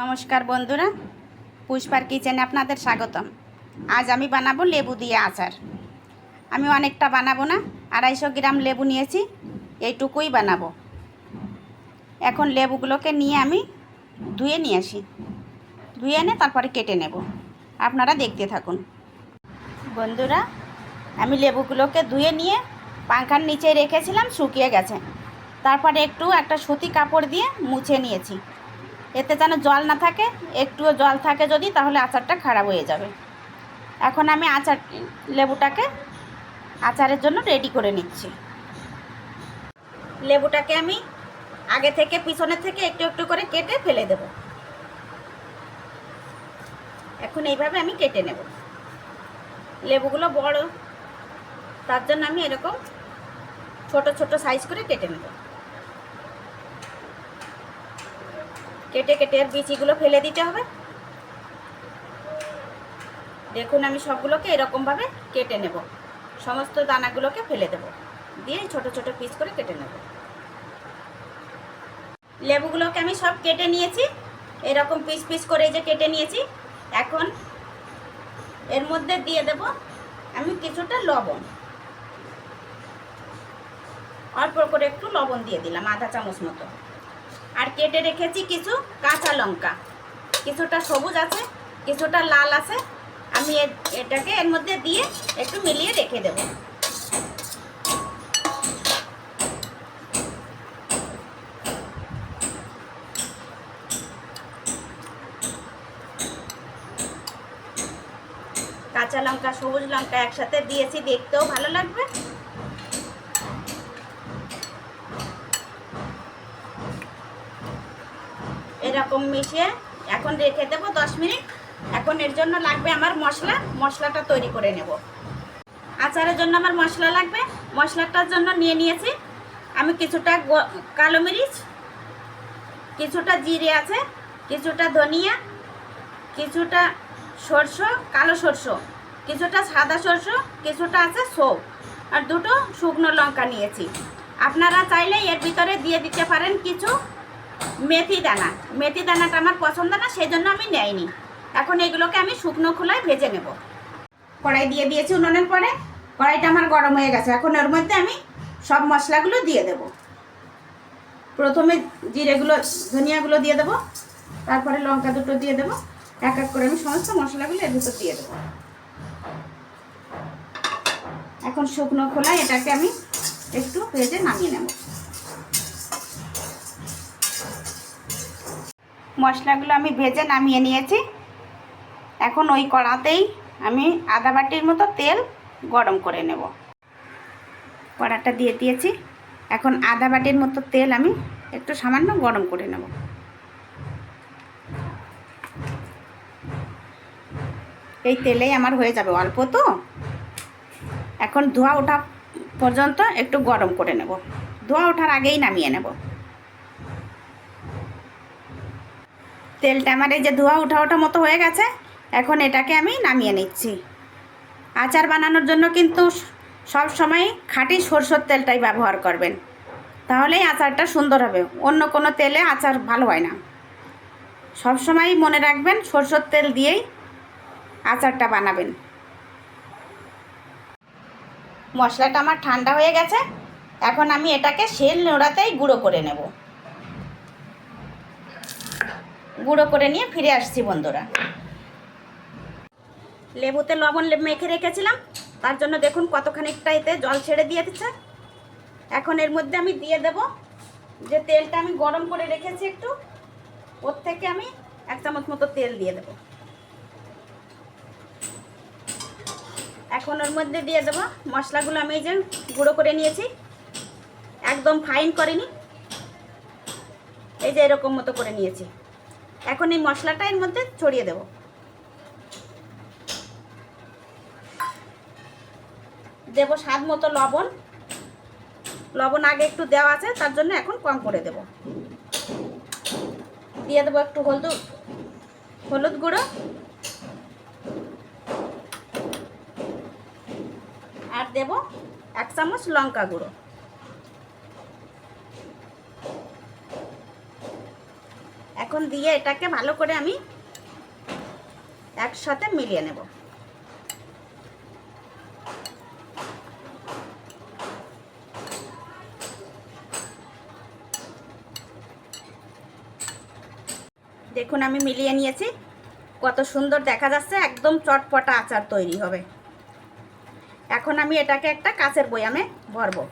নমস্কার বন্ধুরা, পুষ্পার কিচেনে আপনাদের স্বাগতম। আজ আমি বানাবো লেবু দিয়ে আচার। আমি অনেকটা বানাবো না, আড়াইশো গ্রাম লেবু নিয়েছি, এইটুকুই বানাবো। এখন লেবুগুলোকে নিয়ে আমি ধুয়ে নিয়ে আসি। ধুয়ে এনে তারপরে কেটে নেব। আপনারা দেখতে থাকুন। বন্ধুরা, আমি লেবুগুলোকে ধুয়ে নিয়ে পাংখার নিচে রেখেছিলাম, শুকিয়ে গেছে। তারপরে একটু একটা সুতি কাপড় দিয়ে মুছে নিয়েছি। এতে যেন জল না থাকে, একটুও জল থাকে যদি, তাহলে আচারটা খারাপ হয়ে যাবে। এখন আমি আচার, লেবুটাকে আচারের জন্য রেডি করে নিচ্ছি। লেবুটাকে আমি আগে থেকে পিছনের থেকে একটু একটু করে কেটে ফেলে দেব। এখন এইভাবে আমি কেটে নেব। লেবুগুলো বড়, তার জন্য আমি এরকম ছোট ছোট সাইজ করে কেটে নেব। কেটে কেটে বিচিগুলো ফেলে দিতে হবে। দেখুন আমি সবগুলোকে এরকমভাবে কেটে নেব। সমস্ত দানাগুলোকে ফেলে দেব। দিয়ে ছোট ছোট পিস করে কেটে নেব। লেবুগুলোকে আমি সব কেটে নিয়েছি। এরকম পিস পিস করে যে কেটে নিয়েছি। এখন এর মধ্যে দিয়ে দেব আমি কিছুটা লবণ। অল্প করে একটু লবণ দিয়ে দিলাম, আধা চামচ মতো। আর কেটে রেখেছি কিছু কাঁচা লঙ্কা। কিছুটা সবুজ আছে, কিছুটা লাল আছে। আমি এটাকে এর মধ্যে দিয়ে একটু মিলিয়ে রেখে দেব। কাঁচা লঙ্কা, সবুজ লঙ্কা একসাথে দিয়েছি, দেখতেও ভালো লাগবে। এরকম মিশিয়ে এখন রেখে দেবো দশ মিনিট। এখন এর জন্য লাগবে আমার মশলা। মশলাটা তৈরি করে নেব। আচারের জন্য আমার মশলা লাগবে। মশলাটার জন্য নিয়ে নিয়েছি আমি কিছুটা কালো মরিচ, কিছুটা জিরে আছে, কিছুটা ধনিয়া, কিছুটা সরষে, কালো সরষে, কিছুটা সাদা সরষে, কিছুটা আছে সৌ আর দুটো শুকনো লঙ্কা নিয়েছি। আপনারা চাইলে এর ভিতরে দিয়ে দিতে পারেন কিছু। মেথি দানা। মেথি দানাটা আমার পছন্দ না সেই জন্য আমি নেয়নি এখন এগুলোকে আমি শুকনো খোলায় ভেজে নেব। কড়াই দিয়ে দিয়েছি উনুনের পরে। কড়াইটা আমার গরম হয়ে গেছে। এখন ওর মধ্যে আমি সব মশলাগুলো দিয়ে দেব। প্রথমে জিরেগুলো, ধনিয়াগুলো দিয়ে দেবো। তারপরে লঙ্কা দুটো দিয়ে দেবো। এক এক করে আমি সমস্ত মশলাগুলো এর ভিতর দিয়ে দেবো। এখন শুকনো খোলায় এটাকে আমি একটু ভেজে নামিয়ে নেব। মশলাগুলো আমি ভেজে নামিয়ে নিয়েছি। এখন ওই কড়াতেই আমি আধা বাটির মতো তেল গরম করে নেব। কড়াটা দিয়ে দিয়েছি। এখন আধা বাটির মতো তেল আমি একটু সামান্য গরম করে নেব। এই তেলেই আমার হয়ে যাবে অল্প তো। এখন ধোয়া ওঠা পর্যন্ত একটু গরম করে নেব। ধোয়া ওঠার আগেই নামিয়ে নেব। তেলটা আমার এই যে ধোয়া উঠা ওঠা মতো হয়ে গেছে, এখন এটাকে আমি নামিয়ে নিচ্ছি। আচার বানানোর জন্য কিন্তু সব সময় খাঁটি সরষের তেলটাই ব্যবহার করবেন। তাহলেই আচারটা সুন্দর হবে, অন্য কোনো তেলে আচার ভালো হয় না। সব সময় মনে রাখবেন, সরষের তেল দিয়েই আচারটা বানাবেন। মশলাটা আমার ঠান্ডা হয়ে গেছে, এখন আমি এটাকে শেল নোড়াতেই গুঁড়ো করে নেব। গুঁড়ো করে নিয়ে ফিরে আসছি বন্ধুরা। লেবুতে লবণ মেখে রেখেছিলাম। তার জন্য দেখুন কতখানিকটা এতে জল ছেড়ে দিয়ে দিচ্ছে। এখন এর মধ্যে আমি দিয়ে দেব। যে তেলটা আমি গরম করে রেখেছি একটু, ওর থেকে আমি এক চামচ মতো তেল দিয়ে দেব। এখন ওর মধ্যে দিয়ে দেবো মশলাগুলো আমি যে গুঁড়ো করে নিয়েছি। একদম ফাইন করিনি। এই যে এরকম মতো করে নিয়েছি। এখন এই মশলাটা এর মধ্যে ছড়িয়ে দেব। দেব স্বাদ মতো লবণ। লবণ আগে একটু দেওয়া আছে, তার জন্য এখন কম করে দেব। দিয়ে দেবো একটু হলুদ হলুদ গুঁড়ো। আর দেব এক চামচ লঙ্কা গুঁড়ো। এখন দিয়ে এটাকে ভালো করে আমি একসাথে মিলিয়ে নেব। দেখুন, আমি মিলিয়ে নিয়েছি। কত সুন্দর দেখা যাচ্ছে, একদম চটপটা আচার তৈরি হবে। এখন আমি এটাকে একটা কাচের বয়ামে ভরবো।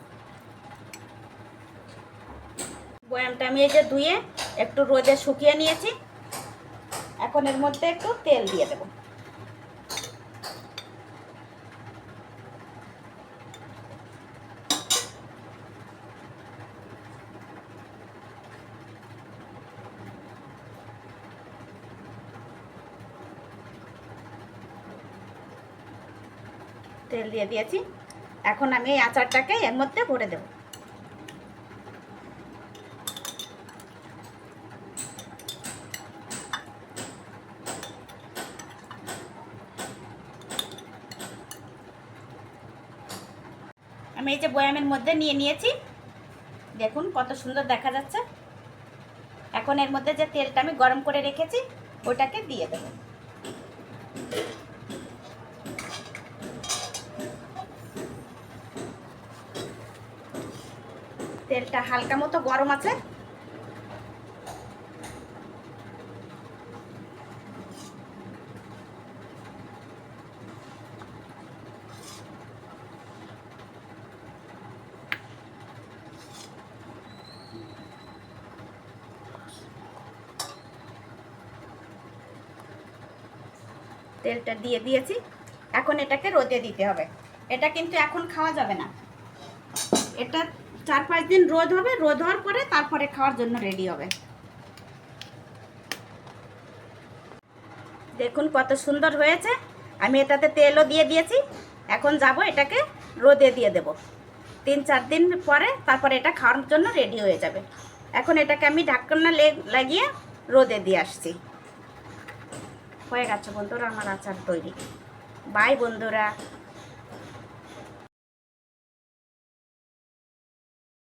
বয়ামটা আমি এই যে ধুয়ে একটু রোদে শুকিয়ে নিয়েছি। এখন এর মধ্যে একটু তেল দিয়ে দেব। তেল দিয়ে দিয়েছি। এখন আমি এই আচারটাকে এর মধ্যে ভরে দেবো। আমি এই যে বয়ামের মধ্যে নিয়ে নিয়েছি। দেখুন কত সুন্দর দেখা যাচ্ছে। এখন এর মধ্যে যে তেলটা আমি গরম করে রেখেছি, ওটাকে দিয়ে দেব। তেলটা হালকা মতো গরম আছে। তেলটা দিয়ে দিয়েছি। এখন এটাকে রোদে দিতে হবে। এটা কিন্তু এখন খাওয়া যাবে না। এটা চার পাঁচ দিন রোদ হবে, রোদ হওয়ার পরে তারপরে খাওয়ার জন্য রেডি হবে। দেখুন কত সুন্দর হয়েছে। আমি এটাতে তেলও দিয়ে দিয়েছি। এখন যাব এটাকে রোদে দিয়ে দেব। তিন চার দিন পরে তারপরে এটা খাওয়ার জন্য রেডি হয়ে যাবে। এখন এটাকে আমি ঢাকনা লাগিয়ে রোদে দিয়ে আসছি। হয়ে গেছে বন্ধুরা আমার আচার তৈরি। বাই বন্ধুরা।